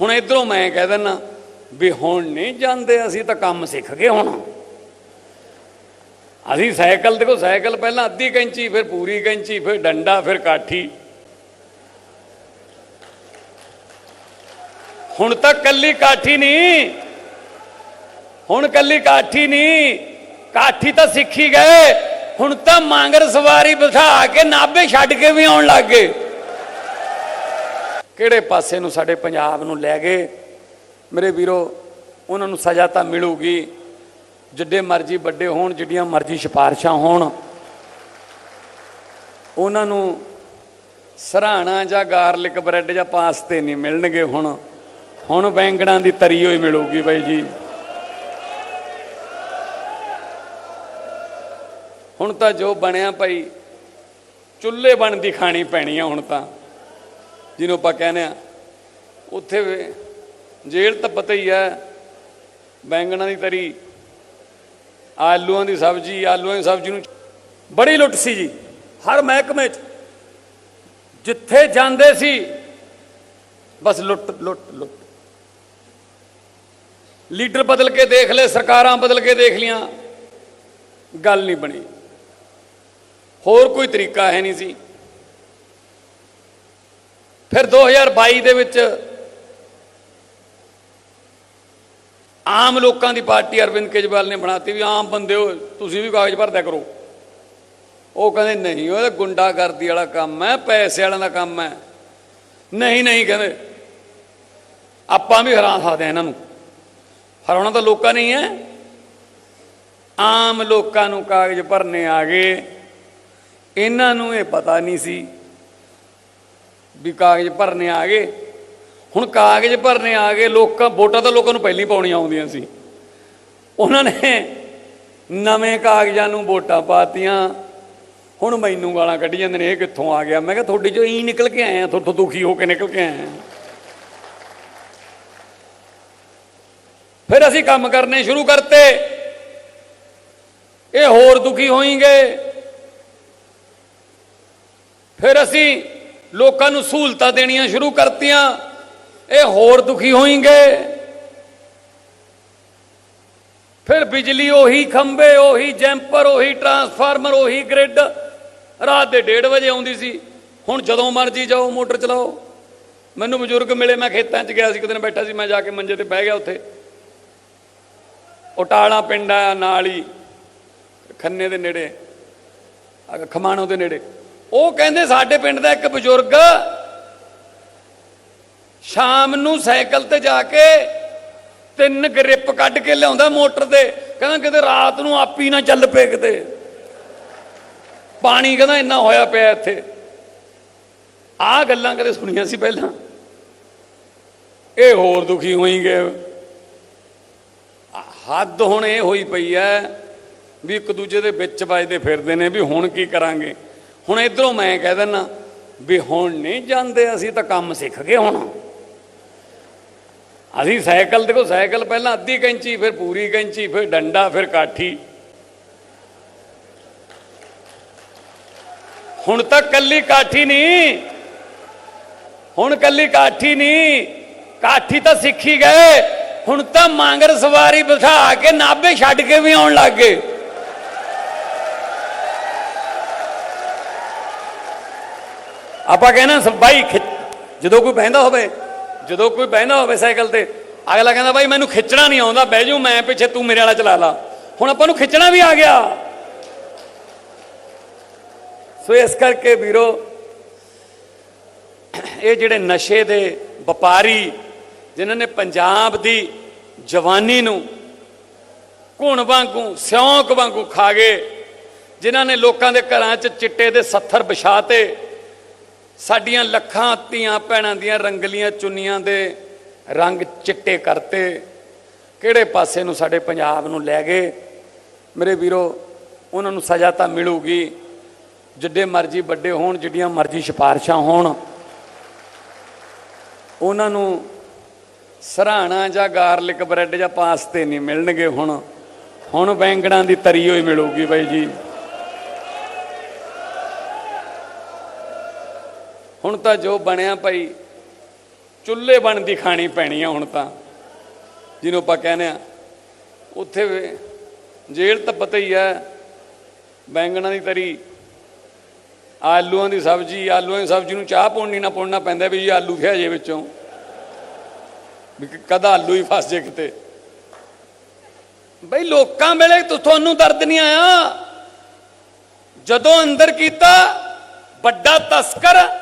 ਹੁਣ ਇਧਰੋਂ ਮੈਂ ਕਹਿ ਦਿੰਨਾ ਵੀ ਹੁਣ ਨਹੀਂ ਜਾਂਦੇ, ਅਸੀਂ ਤਾਂ ਕੰਮ ਸਿੱਖ ਗਏ ਹੁਣ। ਅਸੀਂ ਸਾਈਕਲ, ਦੇਖੋ ਸਾਈਕਲ ਪਹਿਲਾਂ ਅੱਧੀ ਕੈਂਚੀ, ਫਿਰ ਪੂਰੀ ਕੈਂਚੀ, ਫਿਰ ਡੰਡਾ, ਫਿਰ ਕਾਠੀ। ਹੁਣ ਤਾਂ ਕੱਲੀ ਕਾਠੀ ਨਹੀਂ। ਹੁਣ ਕੱਲੀ ਕਾਠੀ ਨਹੀਂ। ਕਾਠੀ ਤਾਂ ਸਿੱਖੀ ਗਏ। ਹੁਣ ਤਾਂ ਮਾਂਗਰ ਸਵਾਰੀ ਬਿਠਾ ਕੇ ਨਾਭੇ ਛੱਡ ਕੇ ਵੀ ਆਉਣ ਲੱਗ ਗਏ। ਕਿਹੜੇ ਪਾਸੇ ਨੂੰ ਸਾਡੇ ਪੰਜਾਬ ਨੂੰ ਲੈ ਗਏ? ਮੇਰੇ ਵੀਰੋ, ਉਹਨਾਂ ਨੂੰ ਸਜ਼ਾ ਤਾਂ ਮਿਲੂਗੀ। ਜਿੱਡੇ ਮਰਜ਼ੀ ਵੱਡੇ ਹੋਣ, ਜਿੱਡੀਆਂ ਮਰਜ਼ੀ ਸਿਫਾਰਸ਼ਾਂ ਹੋਣ। ਉਹਨਾਂ ਨੂੰ ਸਰਾਣਾ ਜਾਂ ਗਾਰਲਿਕ ਬ੍ਰੈਡ ਜਾਂ ਪਾਸਤੇ ਨਹੀਂ ਮਿਲਣਗੇ ਹੁਣ। ਹੁਣ ਬੈਂਗਣਾਂ ਦੀ ਤਰੀ ਹੋਈ ਮਿਲੂਗੀ ਬਾਈ ਜੀ। ਹੁਣ ਤਾਂ ਜੋ ਬਣਿਆ ਭਾਈ, ਚੁੱਲ੍ਹੇ ਬਣਦੀ ਖਾਣੀ ਪੈਣੀ ਆ ਹੁਣ ਤਾਂ। ਜਿਹਨੂੰ ਆਪਾਂ ਕਹਿੰਦੇ ਆ। ਉੱਥੇ ਜੇਲ੍ਹ ਤਾਂ ਪਤਾ ਹੀ ਹੈ, ਬੈਂਗਣਾਂ ਦੀ ਤਰੀ, ਆਲੂਆਂ ਦੀ ਸਬਜ਼ੀ, ਆਲੂਆਂ ਦੀ ਸਬਜ਼ੀ ਨੂੰ ਬੜੀ ਲੁੱਟ ਸੀ ਜੀ, ਹਰ ਮਹਿਕਮੇ 'ਚ। ਜਿੱਥੇ ਜਾਂਦੇ ਸੀ, ਬਸ ਲੁੱਟ ਲੁੱਟ ਲੁੱਟ। ਲੀਡਰ ਬਦਲ ਕੇ ਦੇਖ ਲਏ, ਸਰਕਾਰਾਂ ਬਦਲ ਕੇ ਦੇਖ ਲੀਆਂ ਗੱਲ ਨਹੀਂ ਬਣੀ। ਹੋਰ ਕੋਈ ਤਰੀਕਾ ਹੈ ਨਹੀਂ ਸੀ। ਫਿਰ 2022 ਦੇ ਵਿੱਚ ਆਮ ਲੋਕਾਂ ਦੀ ਪਾਰਟੀ ਅਰਵਿੰਦ ਕੇਜਰੀਵਾਲ ਨੇ ਬਣਾਤੀ ਵੀ ਆਮ ਬੰਦੇ ਹੋ, ਤੁਸੀਂ ਵੀ ਕਾਗਜ਼ ਭਰਦਿਆ ਕਰੋ। ਉਹ ਕਹਿੰਦੇ, ਨਹੀਂ, ਉਹ ਗੁੰਡਾਗਰਦੀ ਵਾਲਾ ਕੰਮ ਹੈ, ਪੈਸੇ ਵਾਲਿਆਂ ਦਾ ਕੰਮ ਹੈ। ਨਹੀਂ ਨਹੀਂ, ਕਹਿੰਦੇ। ਆਪਾਂ ਵੀ ਹਰਾ ਸਕਦੇ ਇਹਨਾਂ ਨੂੰ। ਹਰਾਉਣਾ ਤਾਂ ਲੋਕਾਂ ਨਹੀਂ ਹੈ। ਆਮ ਲੋਕਾਂ ਨੂੰ ਕਾਗਜ਼ ਭਰਨੇ ਆ ਗਏ। ਇਹਨਾਂ ਨੂੰ ਇਹ ਪਤਾ ਨਹੀਂ ਸੀ ਵੀ ਕਾਗਜ਼ ਭਰਨੇ ਆ ਗਏ। ਹੁਣ ਕਾਗਜ਼ ਭਰਨੇ ਆ ਗਏ, ਲੋਕਾਂ, ਵੋਟਾਂ ਤਾਂ ਲੋਕਾਂ ਨੂੰ ਪਹਿਲੀ ਪਾਉਣੀਆਂ ਆਉਂਦੀਆਂ ਸੀ। ਉਹਨਾਂ ਨੇ ਨਵੇਂ ਕਾਗਜ਼ਾਂ ਨੂੰ ਵੋਟਾਂ ਪਾਤੀਆਂ। ਹੁਣ ਮੈਨੂੰ ਗਾਲਾਂ ਕੱਢੀ ਜਾਂਦੇ ਨੇ, ਇਹ ਕਿੱਥੋਂ ਆ ਗਿਆ? ਮੈਂ ਕਿਹਾ, ਤੁਹਾਡੇ ਚੋਂ ਹੀ ਨਿਕਲ ਕੇ ਆਏ ਆ, ਤੁਹਾਡੇ ਤੋਂ ਦੁਖੀ ਹੋ ਕੇ ਨਿਕਲ ਕੇ ਆਏ ਆ। ਫਿਰ ਅਸੀਂ ਕੰਮ ਕਰਨੇ ਸ਼ੁਰੂ ਕਰਤੇ। ਇਹ ਹੋਰ ਦੁਖੀ ਹੋਣਗੇ ਫਿਰ ਅਸੀਂ ਲੋਕਾਂ ਨੂੰ ਸਹੂਲਤਾਂ ਦੇਣੀਆਂ ਸ਼ੁਰੂ ਕਰਤੀਆਂ। ਇਹ ਹੋਰ ਦੁਖੀ ਹੋਣਗੇ। ਫਿਰ ਬਿਜਲੀ ਉਹੀ ਖੰਭੇ, ਉਹੀ ਜੈਂਪਰ, ਉਹੀ ਟਰਾਂਸਫਾਰਮਰ, ਉਹੀ ਗ੍ਰਿਡ ਰਾਤ ਦੇ 1:30 ਵਜੇ ਆਉਂਦੀ ਸੀ। ਹੁਣ ਜਦੋਂ ਮਰਜ਼ੀ ਜਾਓ, ਮੋਟਰ ਚਲਾਓ। ਮੈਨੂੰ ਬਜ਼ੁਰਗ ਮਿਲੇ, ਮੈਂ ਖੇਤਾਂ 'ਚ ਗਿਆ ਸੀ ਕਿਤੇ ਬੈਠਾ ਸੀ, ਮੈਂ ਜਾ ਕੇ ਮੰਜੇ ਤੇ ਬਹਿ ਗਿਆ ਉੱਥੇ। ਉਟਾਲਾ ਪਿੰਡ ਆ, ਨਾਲ ਹੀ। ਖੰਨੇ ਦੇ ਨੇੜੇ। ਖਮਾਣੋ ਦੇ ਨੇੜੇ। ਉਹ ਕਹਿੰਦੇ ਸਾਡੇ ਪਿੰਡ ਦਾ ਇੱਕ ਬਜ਼ੁਰਗ ਸ਼ਾਮ ਨੂੰ ਸਾਈਕਲ ਤੇ ਜਾ ਕੇ ਤਿੰਨ ਗ੍ਰਿਪ ਕੱਢ ਕੇ ਲਿਆਉਂਦਾ ਮੋਟਰ ਤੇ। ਕਹਿੰਦਾ ਕਿਤੇ ਰਾਤ ਨੂੰ ਆਪੀ ਨਾ ਚੱਲ ਪਏ ਕਿਤੇ। ਪਾਣੀ ਕਹਿੰਦਾ ਇੰਨਾ ਹੋਇਆ ਪਿਆ ਇੱਥੇ। ਆਹ ਗੱਲਾਂ ਕਦੇ ਸੁਣੀਆਂ ਸੀ ਪਹਿਲਾਂ? ਇਹ ਹੋਰ ਦੁਖੀ ਹੋਈਗੇ ਹੱਦ ਹੁਣ ਇਹ ਹੋਈ ਪਈ ਐ ਵੀ ਇੱਕ ਦੂਜੇ ਦੇ ਵਿੱਚ ਵੱਜਦੇ ਫਿਰਦੇ ਨੇ ਵੀ ਹੁਣ ਕੀ ਕਰਾਂਗੇ? ਹੁਣ ਇਧਰੋਂ ਮੈਂ ਕਹਿ ਦਿੰਨਾ ਵੀ ਹੁਣ ਨਹੀਂ ਜਾਂਦੇ, ਅਸੀਂ ਤਾਂ ਕੰਮ ਸਿੱਖ ਗਏ ਹੁਣ। ਅਸੀਂ ਸਾਈਕਲ, ਦੇਖੋ ਸਾਈਕਲ ਪਹਿਲਾਂ ਅੱਧੀ ਕੈਂਚੀ, ਫਿਰ ਪੂਰੀ ਕੈਂਚੀ, ਫਿਰ ਡੰਡਾ, ਫਿਰ ਕਾਠੀ। ਹੁਣ ਤਾਂ ਕੱਲੀ ਕਾਠੀ ਨਹੀਂ। ਹੁਣ ਕੱਲੀ ਕਾਠੀ ਨਹੀਂ। ਕਾਠੀ ਤਾਂ ਸਿੱਖੀ ਗਏ। ਹੁਣ ਤਾਂ ਮਾਂਗਰ ਸਵਾਰੀ ਬਿਠਾ ਕੇ ਨਾਭੇ ਛੱਡ ਕੇ ਵੀ ਆਉਣ ਲੱਗ ਗਏ। ਆਪਾਂ ਕਹਿੰਦਾ ਸ- ਬਾਈ, ਖਿੱਚ- ਜਦੋਂ ਕੋਈ ਬਹਿੰਦਾ ਹੋਵੇ, ਜਦੋਂ ਕੋਈ ਬਹਿੰਦਾ ਹੋਵੇ ਸਾਈਕਲ ਤੇ, ਅਗਲਾ ਕਹਿੰਦਾ, ਬਾਈ, ਮੈਨੂੰ ਖਿੱਚਣਾ ਨਹੀਂ ਆਉਂਦਾ, ਬਹਿ ਜਾਊ ਮੈਂ ਪਿੱਛੇ ਤੂੰ ਮੇਰੇ ਵਾਲਾ ਚਲਾ ਲਾ। ਹੁਣ ਆਪਾਂ ਨੂੰ ਖਿੱਚਣਾ ਵੀ ਆ ਗਿਆ। ਸੋ ਇਸ ਕਰਕੇ ਵੀਰੋ, ਇਹ ਜਿਹੜੇ ਨਸ਼ੇ ਦੇ ਵਪਾਰੀ, ਜਿਨ੍ਹਾਂ ਨੇ ਪੰਜਾਬ ਦੀ ਜਵਾਨੀ ਨੂੰ ਘੁਣ ਵਾਂਗੂ, ਸਿਉਂਕ ਵਾਂਗੂ ਖਾ ਗਏ, ਜਿਨ੍ਹਾਂ ਨੇ ਲੋਕਾਂ ਦੇ ਘਰਾਂ 'ਚ ਚਿੱਟੇ ਦੇ ਸੱਥਰ ਵਿਛਾਤੇ ਸਾਡੀਆਂ ਲੱਖਾਂ ਧੀਆਂ ਭੈਣਾਂ ਦੀਆਂ ਰੰਗਲੀਆਂ ਚੁੰਨੀਆਂ ਦੇ ਰੰਗ ਚਿੱਟੇ ਕਰਤੇ। ਕਿਹੜੇ ਪਾਸੇ ਨੂੰ ਸਾਡੇ ਪੰਜਾਬ ਨੂੰ ਲੈ ਗਏ? ਮੇਰੇ ਵੀਰੋ, ਉਹਨਾਂ ਨੂੰ ਸਜ਼ਾ ਤਾਂ ਮਿਲੂਗੀ। ਜਿੱਡੇ ਮਰਜ਼ੀ ਵੱਡੇ ਹੋਣ, ਜਿੱਡੀਆਂ ਮਰਜ਼ੀ ਸਿਫਾਰਸ਼ਾਂ ਹੋਣ। ਉਹਨਾਂ ਨੂੰ ਸਰਾਣਾ ਜਾਂ ਗਾਰਲਿਕ ਬ੍ਰੈਡ ਜਾਂ ਪਾਸਤੇ ਨਹੀਂ ਮਿਲਣਗੇ ਹੁਣ। ਹੁਣ ਬੈਂਗਣਾਂ ਦੀ ਤਰੀ ਹੋਈ ਮਿਲੂਗੀ ਬਾਈ ਜੀ। ਹੁਣ ਤਾਂ ਜੋ ਬਣਿਆ ਭਾਈ, ਚੁੱਲ੍ਹੇ ਬਣਦੀ ਖਾਣੀ ਪੈਣੀ ਆ ਹੁਣ ਤਾਂ। ਜਿਹਨੂੰ ਆਪਾਂ ਕਹਿੰਦੇ ਆ, ਉੱਥੇ ਵੀ ਜੇਲ੍ਹ ਤਾਂ ਪਤਾ ਹੀ ਹੈ ਬੈਂਗਣਾਂ ਦੀ ਤਰੀ, ਆਲੂਆਂ ਦੀ ਸਬਜ਼ੀ, ਆਲੂਆਂ ਦੀ ਸਬਜ਼ੀ ਨੂੰ ਚਾਹ ਪਾਉਣੀ ਨਾ ਪਾਉਣਾ ਪੈਂਦਾ ਵੀ ਜੀ ਆਲੂ ਖਿਆ ਜੇ ਵਿੱਚੋਂ। ਵੀ ਕਦਾ ਆਲੂ ਹੀ ਫਸ ਜੇ ਕਿਤੇ। ਬਈ ਲੋਕਾਂ ਵੇਲੇ ਤੁ- ਤੁਹਾਨੂੰ ਦਰਦ ਨਹੀਂ ਆਇਆ? ਜਦੋਂ ਅੰਦਰ ਕੀਤਾ, ਵੱਡਾ ਤਸਕਰ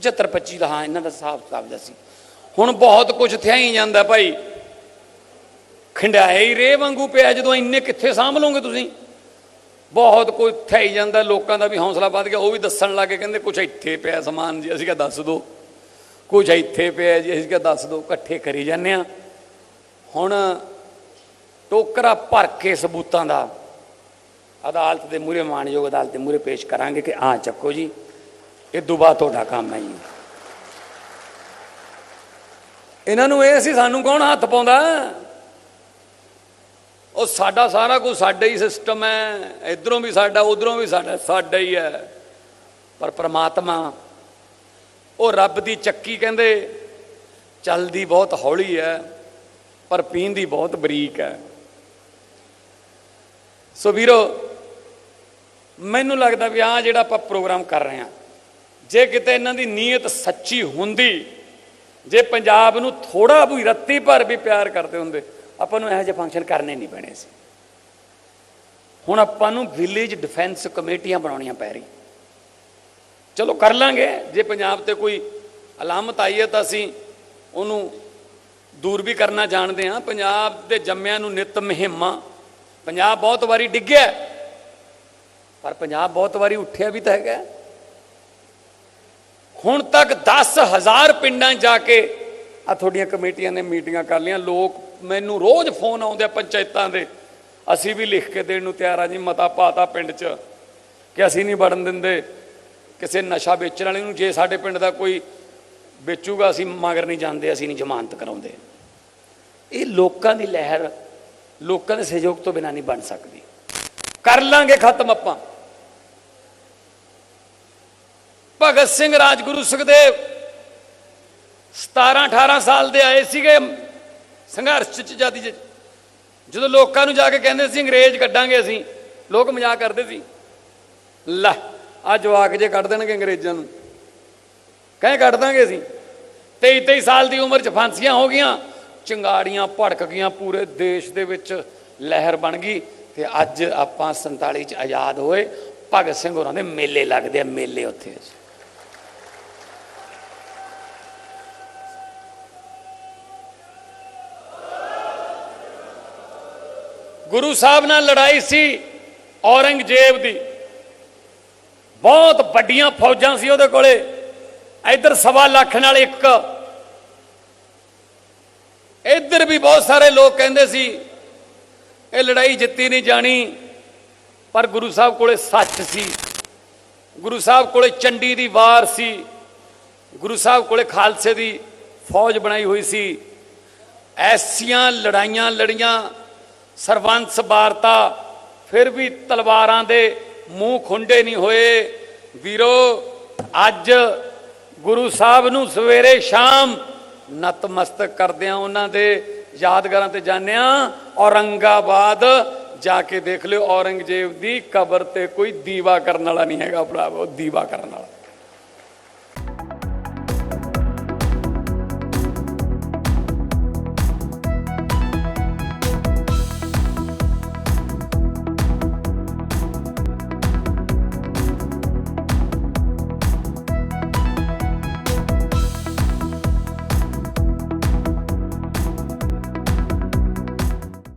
75 25 ਦਾ, ਹਾਂ, ਇਹਨਾਂ ਦਾ ਹਿਸਾਬ ਕਿਤਾਬ ਦਾ ਸੀ। ਹੁਣ ਬਹੁਤ ਕੁਝ ਥਿਆਈ ਜਾਂਦਾ ਭਾਈ। ਖੰਡਾਏ ਹੀ ਰੇ ਵਾਂਗੂ ਪਿਆ, ਜਦੋਂ ਇੰਨੇ ਕਿੱਥੇ ਸਾਂਭ ਲਓਗੇ ਤੁਸੀਂ? ਬਹੁਤ ਕੋਈ ਥਿਆਈ ਜਾਂਦਾ, ਲੋਕਾਂ ਦਾ ਵੀ ਹੌਸਲਾ ਵੱਧ ਗਿਆ, ਉਹ ਵੀ ਦੱਸਣ ਲੱਗੇ ਕਹਿੰਦੇ ਕੁਝ ਇੱਥੇ ਪਿਆ ਸਮਾਨ ਜੀ, ਅਸੀਂ ਕਿਹਾ ਦੱਸ ਦਿਓ ਕੁਝ ਇੱਥੇ ਪਿਆ ਜੀ, ਅਸੀਂ ਕਿਹਾ ਦੱਸ ਦਿਓ ਇਕੱਠੇ ਕਰੀ ਜਾਂਦੇ ਆ ਹੁਣ ਟੋਕਰਾ ਭਰ ਕੇ ਸਬੂਤਾਂ ਦਾ ਅਦਾਲਤ ਦੇ ਮੂਹਰੇ, ਮਾਨਯੋਗ ਅਦਾਲਤ ਦੇ ਮੂਹਰੇ ਪੇਸ਼ ਕਰਾਂਗੇ ਕਿ ਆ ਚੱਕੋ ਜੀ। ਇਹ ਦੁਬਾ ਤੁਹਾਡਾ ਕੰਮ ਹੈ ਜੀ। ਇਹਨਾਂ ਨੂੰ ਇਹ ਸੀ, ਸਾਨੂੰ ਕੌਣ ਹੱਥ ਪਾਉਂਦਾ? ਉਹ ਸਾਡਾ ਸਾਰਾ ਕੁਝ ਸਾਡਾ ਹੀ ਸਿਸਟਮ ਹੈ। ਇਧਰੋਂ ਵੀ ਸਾਡਾ, ਉਧਰੋਂ ਵੀ ਸਾਡਾ ਸਾਡਾ ਹੀ ਹੈ। ਪਰ ਪ੍ਰਮਾਤਮਾ, ਉਹ ਰੱਬ ਦੀ ਚੱਕੀ ਕਹਿੰਦੇ ਚੱਲਦੀ ਬਹੁਤ ਹੌਲੀ ਹੈ, ਪਰ ਪੀਂਦੀ ਬਹੁਤ ਬਰੀਕ ਹੈ। ਸੋ ਵੀਰੋ, ਮੈਨੂੰ ਲੱਗਦਾ ਵੀ ਆ ਜਿਹੜਾ ਆਪਾਂ ਪ੍ਰੋਗਰਾਮ ਕਰ ਰਹੇ ਹਾਂ ਜੇ ਕਿਤੇ ਇਹਨਾਂ ਦੀ ਨੀਅਤ ਸੱਚੀ ਹੁੰਦੀ, ਜੇ ਪੰਜਾਬ ਨੂੰ ਥੋੜਾ ਵੀ ਰੱਤੀ ਭਰ ਵੀ ਪਿਆਰ ਕਰਦੇ ਹੁੰਦੇ, ਆਪਾਂ ਨੂੰ ਇਹੋ ਜਿਹੇ ਫੰਕਸ਼ਨ ਕਰਨੇ ਨਹੀਂ ਪੈਣੇ ਸੀ। ਹੁਣ ਆਪਾਂ ਨੂੰ ਵਿਲੇਜ ਡਿਫੈਂਸ ਕਮੇਟੀਆਂ ਬਣਾਉਣੀਆਂ ਪੈ ਰਹੀ ਚਲੋ ਕਰ ਲਾਂਗੇ, ਜੇ ਪੰਜਾਬ ਤੇ ਕੋਈ ਅਲਾਮਤ ਆਈ ਹੈ ਤਾਂ ਅਸੀਂ ਉਹਨੂੰ ਦੂਰ ਵੀ ਕਰਨਾ ਜਾਣਦੇ ਹਾਂ। ਪੰਜਾਬ ਦੇ ਜੰਮਿਆਂ ਨੂੰ ਨਿਤ ਮਹਿਮਾ, ਪੰਜਾਬ ਬਹੁਤ ਵਾਰੀ ਡਿੱਗਿਆ, ਪਰ ਪੰਜਾਬ ਬਹੁਤ ਵਾਰੀ ਉੱਠਿਆ ਵੀ ਤਾਂ ਹੈਗਾ। ਹੁਣ ਤੱਕ 10000 ਪਿੰਡਾਂ ਜਾ ਕੇ ਆ ਤੁਹਾਡੀਆਂ ਕਮੇਟੀਆਂ ਨੇ ਮੀਟਿੰਗਾਂ ਕਰ ਲਈਆਂ। ਲੋਕ ਮੈਨੂੰ ਰੋਜ਼ ਫੋਨ ਆਉਂਦੇ ਆ ਪੰਚਾਇਤਾਂ ਦੇ। ਅਸੀਂ ਵੀ ਲਿਖ ਕੇ ਦੇਣ ਨੂੰ ਤਿਆਰ ਆ ਜੀ, ਮਤਾ ਪਾਤਾ ਪਿੰਡ 'ਚ ਕਿ ਅਸੀਂ ਨਹੀਂ ਵੜਨ ਦਿੰਦੇ। ਕਿਸੇ ਨਸ਼ਾ ਵੇਚਣ ਵਾਲੇ ਨੂੰ ਜੇ ਸਾਡੇ ਪਿੰਡ ਦਾ ਕੋਈ ਵੇਚੂਗਾ, ਅਸੀਂ ਮਗਰ ਨਹੀਂ ਜਾਂਦੇ, ਅਸੀਂ ਨਹੀਂ ਜ਼ਮਾਨਤ ਕਰਾਉਂਦੇ। ਇਹ ਲੋਕਾਂ ਦੀ ਲਹਿਰ, ਲੋਕਾਂ ਦੇ ਸਹਿਯੋਗ ਤੋਂ ਬਿਨਾਂ ਨਹੀਂ ਬਣ ਸਕਦੀ। ਕਰ ਲਾਂਗੇ ਖਤਮ ਆਪਾਂ। ਭਗਤ ਸਿੰਘ ਰਾਜਗੁਰੂ ਸੁਖਦੇਵ 17 18 ਸਾਲ ਦੇ ਆਏ ਸੀਗੇ ਸੰਘਰਸ਼ ਚ ਜਾਦੀ ਚ। ਜਦੋਂ ਲੋਕਾਂ ਨੂੰ ਜਾ ਕੇ ਕਹਿੰਦੇ ਸੀ ਅੰਗਰੇਜ਼ ਕੱਢਾਂਗੇ ਅਸੀਂ, ਲੋਕ ਮਜ਼ਾਕ ਕਰਦੇ ਸੀ। ਲੈ ਆ ਜਵਾਕ ਜੇ ਕੱਢ ਦੇਣਗੇ ਅੰਗਰੇਜ਼ਾਂ ਨੂੰ। ਕਹੇ ਕੱਢ ਦਾਂਗੇ ਅਸੀਂ। 23 23 ਸਾਲ ਦੀ ਉਮਰ ਚ ਫਾਂਸੀਆਂ ਹੋ ਗਈਆਂ, ਚਿੰਗਾੜੀਆਂ ਭੜਕ ਗਈਆਂ, ਪੂਰੇ ਦੇਸ਼ ਦੇ ਵਿੱਚ ਲਹਿਰ ਬਣ ਗਈ ਤੇ ਅੱਜ ਆਪਾਂ 47 ਚ ਆਜ਼ਾਦ ਹੋਏ। ਭਗਤ ਸਿੰਘ ਹੋਰਾਂ ਦੇ ਮੇਲੇ ਲੱਗਦੇ ਆ, ਮੇਲੇ ਉੱਥੇ। ਗੁਰੂ ਸਾਹਿਬ ਨਾਲ ਲੜਾਈ ਸੀ ਔਰੰਗਜ਼ੇਬ ਦੀ। ਬਹੁਤ ਵੱਡੀਆਂ ਫੌਜਾਂ ਸੀ ਉਹਦੇ ਕੋਲੇ। ਇੱਧਰ ਸਵਾ ਲੱਖ ਨਾਲ ਇੱਕ। ਇੱਧਰ ਵੀ ਬਹੁਤ ਸਾਰੇ ਲੋਕ ਕਹਿੰਦੇ ਸੀ, ਇਹ ਲੜਾਈ ਜਿੱਤੀ ਨਹੀਂ ਜਾਣੀ, ਪਰ ਗੁਰੂ ਸਾਹਿਬ ਕੋਲੇ ਸੱਚ ਸੀ। ਗੁਰੂ ਸਾਹਿਬ ਕੋਲੇ ਚੰਡੀ ਦੀ ਵਾਰ ਸੀ। ਗੁਰੂ ਸਾਹਿਬ ਕੋਲੇ ਖਾਲਸੇ ਦੀ ਫੌਜ ਬਣਾਈ ਹੋਈ ਸੀ। ਐਸੀਆਂ ਲੜਾਈਆਂ ਲੜੀਆਂ ਸਰਵੰਸ ਵਾਰਤਾ, ਫਿਰ ਵੀ ਤਲਵਾਰਾਂ ਦੇ ਮੂੰਹ ਖੁੰਡੇ ਨਹੀਂ ਹੋਏ। ਵੀਰੋ, ਅੱਜ ਗੁਰੂ ਸਾਹਿਬ ਨੂੰ ਸਵੇਰੇ ਸ਼ਾਮ ਨਤਮਸਤਕ ਕਰਦੇ ਆ ਉਹਨਾਂ ਦੇ ਯਾਦਗਾਰਾਂ ਤੇ ਜਾਂਦੇ ਆ। ਔਰੰਗਾਬਾਦ ਜਾ ਕੇ ਦੇਖ ਲਿਓ, ਔਰੰਗਜ਼ੇਬ ਦੀ ਕਬਰ ਤੇ ਕੋਈ ਦੀਵਾ ਕਰਨ ਵਾਲਾ ਨਹੀਂ ਹੈਗਾ, ਭਰਾਵੋ, ਦੀਵਾ ਕਰਨ ਵਾਲਾ।